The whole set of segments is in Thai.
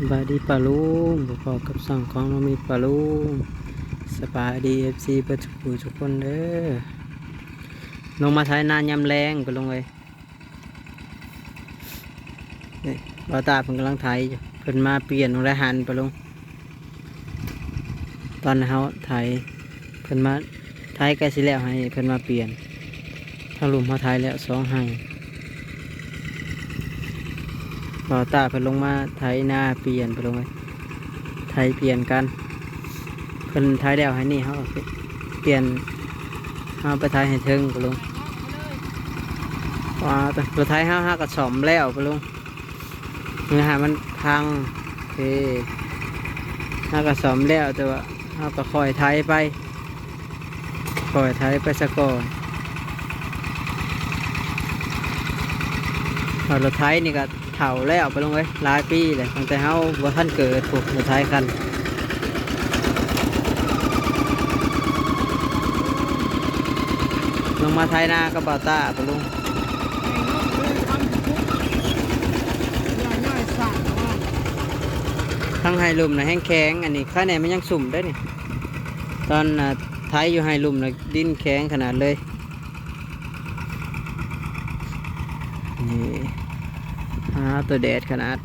สบายดีปลาลุงประกอบกับสั่งของเรามีปลาลุงสบายดีเอฟซีปิดทุกผู้ทุกคนเด้อลงมาถ่ายนานยำแรงไปลงเลยนี่บาตาเพิ่นกำลังถ่ายอยู่เพิ่นมาเปลี่ยนรหันไปลง ตอนเขาถ่ายเพิ่นมาถ่ายใกล้สิแล้วให้เพิ่นมาเปลี่ยนทางลุมเขาถ่ายแล้วสองให้ บอตาเพิ่นลงมาไถนาเปลี่ยนไปลงไปไถเปลี่ยนกันเพิ่นไถแล้วให้นี่เขาเปลี่ยนเอาไปไถให้เทิงไปลงว่าแต่ตัวไถห้าห้าก็สอมแล้วไปลงเนื้อหามันพังโอเคห้าก็สอมแล้วแต่ว่าห้าก็คอยไถไปคอยไถไปสะก่อนเอารถไถนี่ก็ เถ่าแล้วไปลงไว้หลายปีเลยตั้งแต่เฮาว่ท่านเกิดถูกมาท้ายกันลงมาไทยนากระเป๋าตาไปลงทั้งไฮลุมนะแห้งแข็งอันนี้ข้างในมันยังสุ่มได้นี่ตอนไทยอยู่ไฮลุมนะดินแข็งขนาดเลยนี่ อ่าตัวแดดขนาด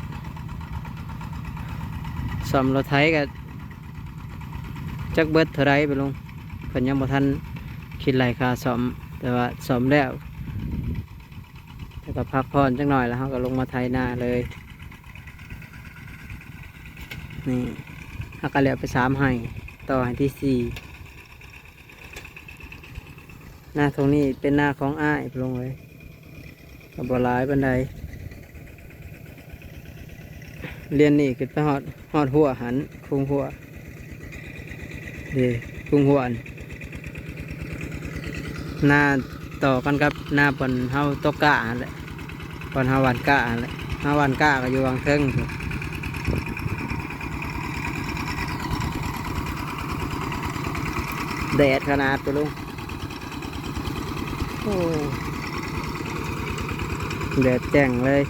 สอมรถไถกับจักเบิดเท่าไรไปลงเพิ่นยังบ่ทันคิดไรค่าสอมแต่ว่าสอมแล้วแต่ก็พักผ่อนจักหน่อยแล้วเขาก็ลงมาไถนาเลยนี่เขาก็เหลือไปสามให้ต่อให้ที่สี่หน้าตรงนี้เป็นหน้าของอ้ายไปลงเลยกับบลายบันได เรียนนี่ขึ้นไปหอดหอดหัวหันคุงหัวดีคุงหัวอันหน้าต่อกันกับหน้าปนเฮาตกกะหั่นแหละปนเฮาหวานกะหั่นแหละเฮาหวานกะก็อยู่วางเทิงพุ่นแดดขนาดไปลุงโอ้แดดแจ้งเลย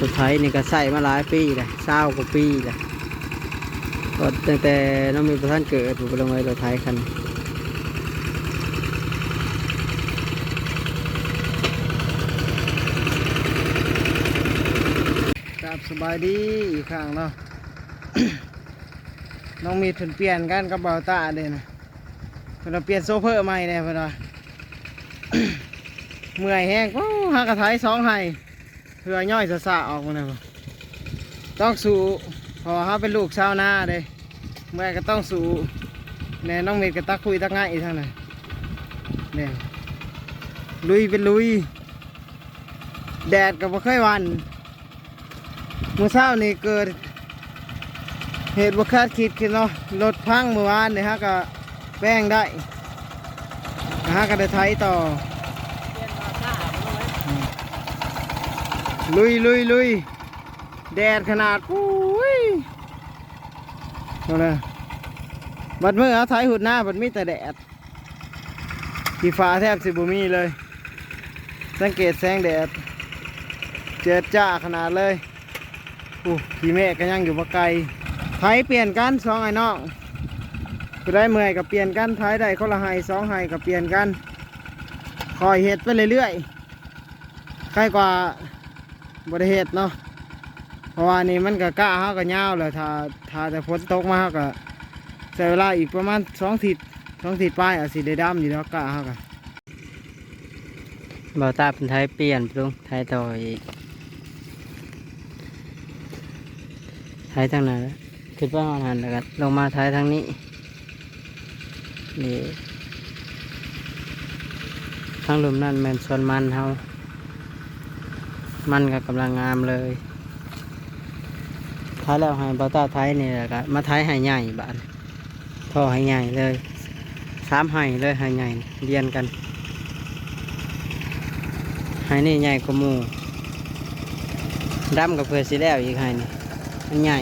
สุดท้ายนี่ก็ใส่มาหลายปีเลยเศร้ากว่าปีเลยก็ตั้งแต่น้องมีประท่านเกิดผมไปลงไว้รถไทยคันครับสบายดีอีกครั้งเนาะ น้องมีถึงเปลี่ยนกันกับเบาตาเลยนะเพิ่นว่าเปลี่ยนโซเฟอร์ใหม่เนี่ยเพิ่นว่าเมื่อยแห้งก็หากระไทยสองไห้ ถือย่อยสะสะออกมาเนี่ยต้องสู้พอเขาเป็นลูกชาวนาเด้เมื่อก็ต้องสู้แน่น้องเมดก็ตักคุยตักง่ายอีกทางไหนเนี่ยลุยเป็นลุย แดดก็บ่เคยวันเมื่อเช้านี่เกิด เหตุบ่คาดคิดขึ้นเนาะรถพังเมื่อวานเนี่ฮะก็แป้งได้ฮะก็ได้ไถต่อ ลุยลุยลุยแดดขนาดอุ้ยเอาเลยบัดเมื่อเอาไถหุดหน้าบัดมีแต่แดดที่ฟ้าแทบสิบุมีเลย สังเกตแสงแดด เจิดจ้าขนาดเลยอู้ขี่เมฆก็ยังอยู่บ่ไกลไทยเปลี่ยนกันสองไอ้น้องได้เมื่อยกับเปลี่ยนกันไทยได้คนละไห้สองไห้กับเปลี่ยนกัน คอยเห็ดไปเรื่อยๆใครกว่า บริเหตุเนาะเพราะว่านี่มันก็กะเฮาก็ยาวเลยถ้าถ้าแต่ฝนตกมาเฮาก็ใช้เวลาอีกประมาณสองทิศสองทิศปลายอาจสิได้ดำอยู่แล้วกะเฮาก็บาวตาเป็นไทยเปลี่ยนไปลุงไทยต่ออีกไทยทางไหนคิดว่ามันหันแล้วกันลงมาไทยทางนี้นี่ทางลุมนั่นแมนส่วนมันเฮา มันก็กำลังงามเลยท้ายแล้วให้บาวตาไทยนี่แหละก็มาไทยให้ใหญ่บ้านท่อให้ใหญ่เลยสามให้เลยให้ใหญ่เรียนกันไฮนี่ใหญ่กว่ามูดำกับเพื่อสิแล้วอีกไฮนี่มันใหญ่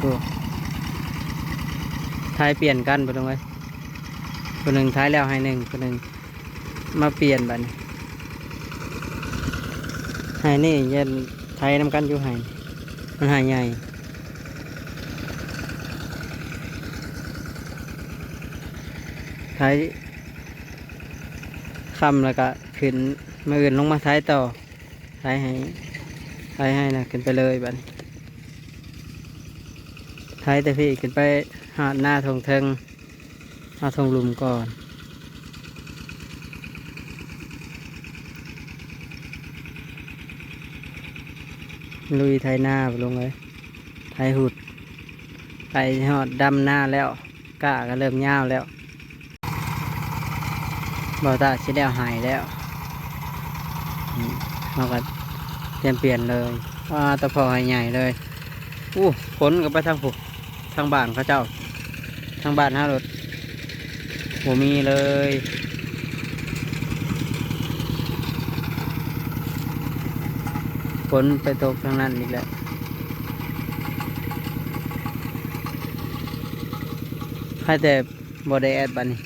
โอ้ท้ายเปลี่ยนกันไปตรงไว้ คนหนึ่งท้ายแล้วให้หนึ่งคนหนึ่งมาเปลี่ยนบันให้นี่ย็นไทยนำกันอยู่ให้มันหายใหญ่ท้ายคำแล้วก็ขึ้นมาอื่นลงมาท้ายต่อท้ายให้ท้ายให้นะขึ้นไปเลยบันท้ายแต่พี่ขึ้นไปหาดหน้าทงเทิง หาทงลุมก่อนลุยไทยหน้าไปลงเลย ไทยหุด ไปหอดดำหน้าแล้วก้าก็เริ่มยาวแล้วบอตาชิแล้วหายแล้วมเราก็เตรียมเปลี่ยนเลยว่าตะพอใหายใหญ่เลยอู้ขนกับไปทางผูกทางบ้านเขาเจ้า ทางบ้านห้ารถ โหมีเลย ฝนไปตกทางนั้นอีกแล้วใครแต่บอดแอดบันนี้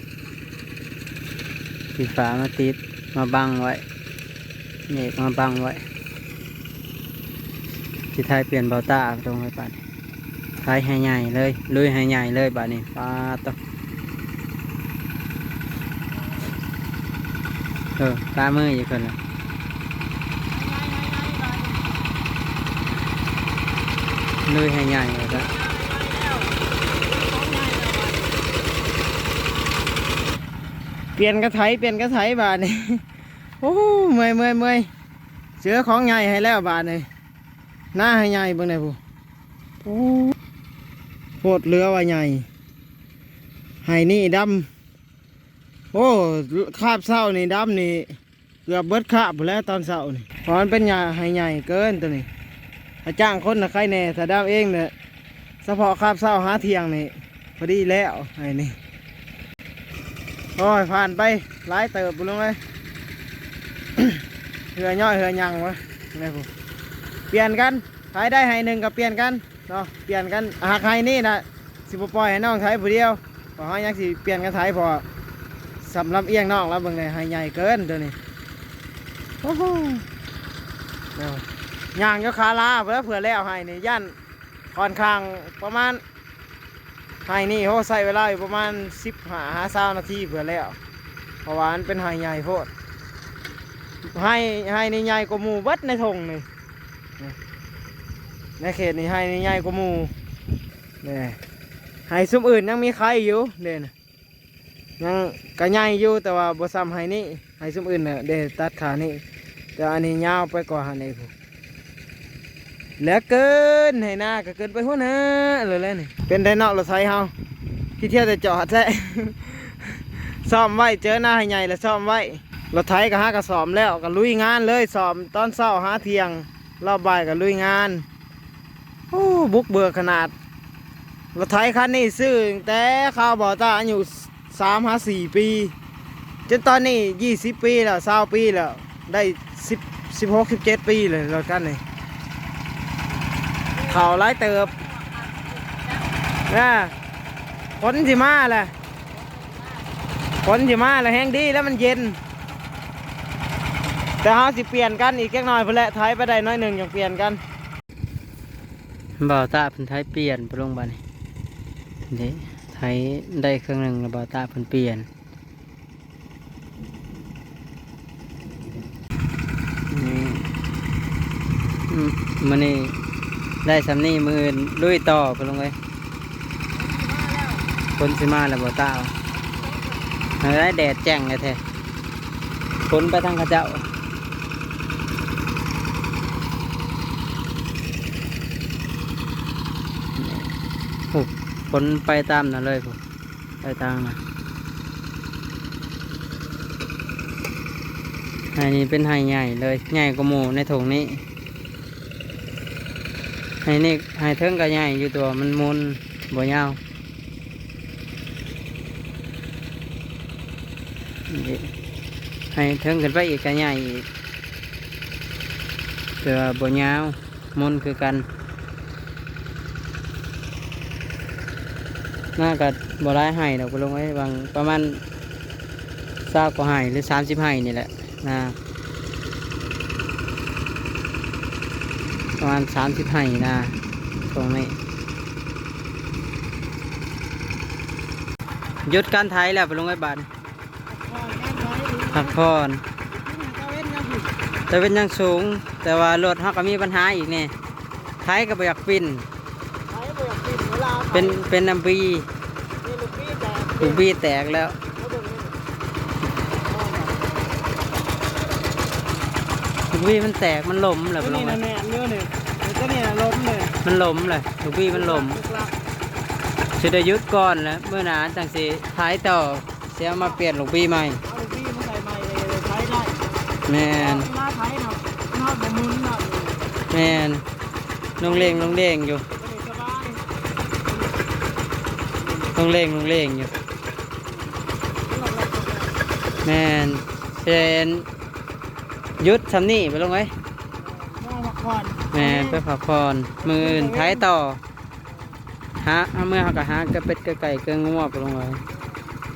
สีฟ้ามาติด มาบังไว้เมฆมาบังไว้ที่ไทยเปลี่ยนเบาตาตรงไว้บัดนี้ไทยให้ใหญ่เลย ลุยให้ใหญ่เลยบัดนี้ปลาตก เออปลามืออยู่คนละ nuôi hay nhảy rồi đó เปลี่ยนกระไถเปลี่ยนกระไถบาทนี่โอ้เมื่อยเมื่อยเมื่อยเสือของใหญ่ให้แล้วบาทนี่หน้าให้ใหญ่เบิ่งได้ผู้โอ้โคตรเรือว่าใหญ่ให้นี่ดำ โอ้คาบเศร้านี่ดำนี่เกือบเบิดคาบหมแล้วตอนเศร้านี่เพราะมันเป็นใหญ่ให้ใหญ่เกินตัวนี้ถ้าจ้างคนนะใครแน่ถ้าดำเองเนี่ยเฉพาะคาบเศร้าหาเทียงนี่พอดีแล้วไอ้นี่โอ้ยผ่านไปหลายเติบบุลุงเลยเหือย่อยเหือยังวะนี่ผมเปลี่ยนกันใครได้ให้หนึ่งกับเปลี่ยนกันเนาะเปลี่ยนกันหากใครนี่นะสิบปล่อยให้น้องไทยผู้เดียวเพอเขายังสิเปลี่ยนกันไทยพอ สำหรับเอียงน้องแล้วเบิ่งเลยให้ใหญ่เกินเดี๋ยวนี้โอ้โหเดี๋ยวย่างอยกขาลาเพื่อเผื่อแล้วให้นี่ย่านค่อนข้างประมาณไฮนี่เขาใส่เวลาอยู่ประมาณสิบหาหาเศร้านาทีเพื่อแล้วเพราะว่ามันเป็นไฮใหญ่โพดไฮไฮนี่ใหญ่กว่าหมูเบัดในทงนี่นี่ในเขตนี่ไฮนี่ใหญ่กว่าหมูนี่ไฮซุ้มอื่นยังมีใครอยู่เด่น ยังก็ใหญ่อยู่แต่ว่าบซ้ำไฮนี่ไฮซุ้มอื่นเนี่ยเดตัดขานี่แต่อันนี้ยาวไปกว่าหันนี่ผมเหลือเกินให้หน้าก็เกินไปหัวหน้าเลยเลยนี่เป็นไดโนอรถไฟเฮาที่เที่ยวแต่จอดแท้ซ่อมไว้เจอหน้าให้ใหญ่แล้วซ่อมไว้รถไถก็หากระสอมแล้วก็ลุยงานเลยสอมตอนเช้าหาเที่ยงรอบบ่ายก็ลุยงานโอ้บุกเบิกขนาดรถไถคันนี้ซื้อตั้งแต่ข้าวบ่อตาอายุ สามหาสี่ปี จนตอนนี้ยี่สิบปีแล้วเศร้าปีแล้ว ได้สิบสิบหกสิบเจ็ดปีเลยรถคันนี้เขาไล่เติบนะฝนสิมาแหละฝนสิมาแล้วแห้งดีแล้วมันเย็น แต่เฮาสิเปลี่ยนกันอีกแค่น้อยเพื่อแหละไทยไปได้น้อยหนึ่งอย่างเปลี่ยนกันบ่าวตาเพิ่นไทยเปลี่ยนไปลงบัดนี้เด้ ไทยได้เครื่องหนึ่งแล้วบ่าตาเพิ่นเปลี่ยนนี่มมื้อนี้ได้สำนี้มืออื่นลุยต่อไปลงเลยคนสิมาแล้วบ่าตาได้แดดแจ้งเลยแท้คนไปทางเขาเจ้า คนไปตามนั่นเลยผมไปตามนะไฮนี้เป็นไฮใหญ่เลยใหญ่กว่าหมูในถุงนี้ไฮนี่ไฮเทิงก็ใหญ่อยู่ตัวมันมุนบ่ยาวนี่เทิงขึ้นไปอีกก็ใหญ่อีกตัวบ่ยาวมุนคือกัน น่าก็บ่ร้ายให้ดอกไปลงไว้บางประมาณซากกว่าให้หรือสามสิบให้นี่แหละนะประมาณสามสิบให้นะตรงนี้หยุดการไทยแล้วไปลงไว้บาทพักผ่อนแต่เป็นยังสูง แต่ว่ารถเขาก็มีปัญหาอีกเนี่ยไทยก็บ่อยากปิน เป็นเป็นน้ำบีลูกบี้แตกแล้วลูกบี้มันแตกมันล้มเลยตัวลนี้งนะมาแน่เนื้อเนี่ยตัวนี้นะล้มเลยมันล้มเลยลูกบี้มันล้มสิได้หยุดก่อนแล้วเมื่อหนานจังสิท้ายต่อเสียมาเปลี่ยนลูกบี้ใหม่เอาลูกพี่มาใส่ใหม่เลยใช้ได้แมนหน้าไทยเนาะนอกแบบมุนเนาะแมนลงเลงลงเลงอยู่ตัวนี้สบาย ลงเลงลงเลงอยู่แมนเชนหยุดทำนี่ไปลงไว้มองพักผ่อนแม่ไปพักผ่อนมืออื่นท้ายต่อหาเอาเมื่อเขาก็หากระเป็ดกระไก่เกลืองัวไปลงไว้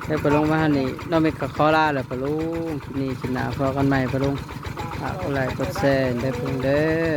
ได้ไปลงมาหันนี่เราไม่กับคอล่าเลยปะลุงคลิปนี้คลิปหน้าพอกันใหม่ปะลุงฝากกดไลค์กดแชร์ได้เพิ่งเด้อ